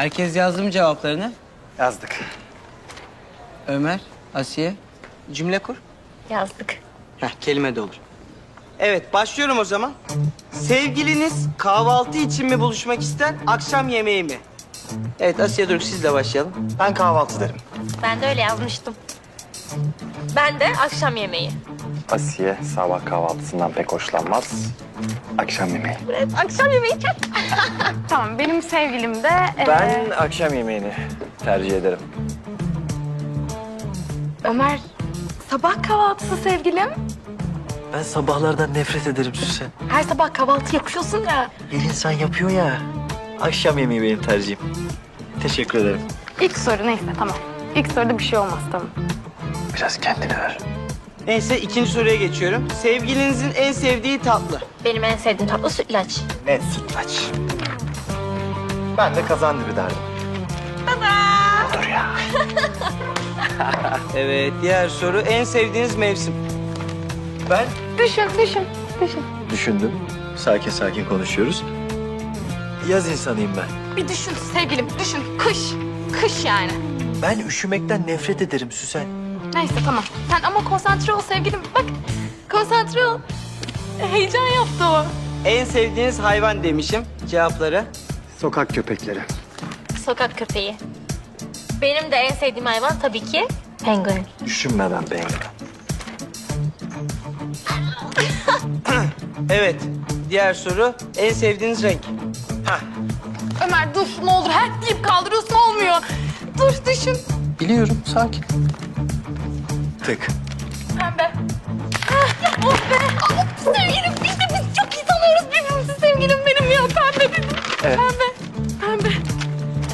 Herkes yazdı mı cevaplarını? Yazdık. Ömer, Asiye. Cümle kur. Yazdık. Heh, kelime de olur. Evet, başlıyorum o zaman. Sevgiliniz kahvaltı için mi buluşmak ister, akşam yemeği mi? Evet, Asiye Doruk sizle başlayalım. Ben kahvaltı derim. Ben de öyle yazmıştım. Ben de akşam yemeği. Asiye sabah kahvaltısından pek hoşlanmaz. Akşam yemeği. Evet, akşam yemeği çok... Tamam benim sevgilim de... e, Ben akşam yemeğini tercih ederim. Ömer sabah kahvaltısı sevgilim. Ben sabahlardan nefret ederim Süsen. Her sabah kahvaltı yapıyorsun ya. Her insan yapıyor ya. Akşam yemeği benim tercihim. Teşekkür ederim. İlk soru neyse tamam. İlk soruda bir şey olmaz tamam. Biraz kendine ver. Neyse, ikinci soruya geçiyorum. Sevgilinizin en sevdiği tatlı. Benim en sevdiğim tatlı sütlaç. Net sütlaç. Ben de kazandibi derdim. Evet, diğer soru en sevdiğiniz mevsim. Ben Düşün düşün düşün. düşündüm. Sakin sakin konuşuyoruz. Yaz insanıyım ben. Bir düşün sevgilim düşün. Kış. Kış yani. Ben üşümekten nefret ederim Süsen. Neyse tamam. Sen ama konsantre ol sevgilim. Bak konsantre ol. Heyecan yaptı o. En sevdiğiniz hayvan demişim. Cevapları. Sokak köpekleri. Sokak köpeği. Benim de en sevdiğim hayvan tabii ki penguen. Düşünmeden beğendim. Evet, diğer soru. En sevdiğiniz renk. Ömer dur ne olur her deyip kaldırıyorsun. Dur düşün. Biliyorum sakin. Tık. Pembe. Ah, oh be. Ah, sevgilim işte biz çok iyi tanıyoruz birbirimizi sevgilim benim ya. Pembe dedim. Evet. Pembe. Pembe.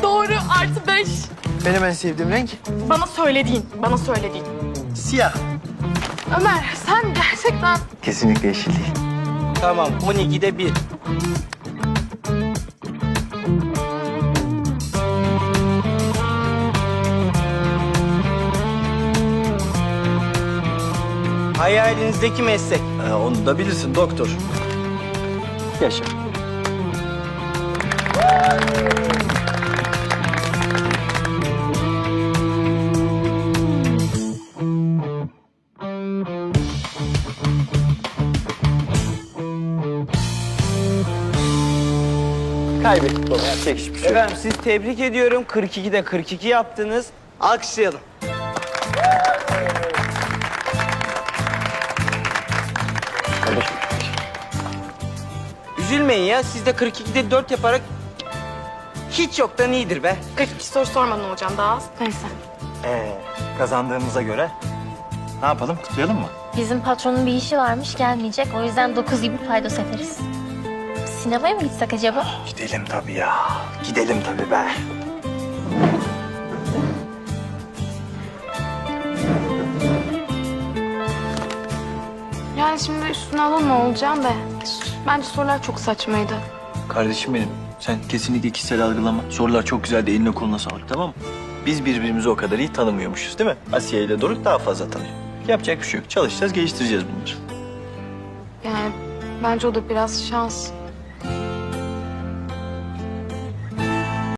Doğru artı beş. Benim en sevdiğim renk Bana söylediğin, bana söylediğin. siyah. Ömer sen gerçekten... Kesinlikle yeşil değil. Tamam, 12'de 1. Hayalinizdeki meslek. Ha, onu da bilirsin doktor. Yaşa. Kaybettik baba. Yapacak hiçbir şey. Efendim siz tebrik ediyorum. 42'de 42 yaptınız. Alkışlayalım. Üzülmeyin ya. Siz de 42'de 4 yaparak hiç yoktan iyidir be. 42 soru sormadan hocam daha az. Neyse. Ee, kazandığımıza göre ne yapalım? Kutlayalım mı? Bizim patronun bir işi varmış gelmeyecek. O yüzden 9 gibi paydos ederiz. Sinemaya mı gitsek acaba? Gidelim tabii ya. Gidelim tabii be. Üstüne alınma olacağım da. Bence sorular çok saçmaydı. Kardeşim benim, sen kesinlikle kişisel algılama. Sorular çok güzeldi, eline koluna sağlık tamam mı? Biz birbirimizi o kadar iyi tanımıyormuşuz değil mi? Asiye ile Doruk daha fazla tanıyor. Yapacak bir şey yok. Çalışacağız, geliştireceğiz bunları. Yani bence o da biraz şans.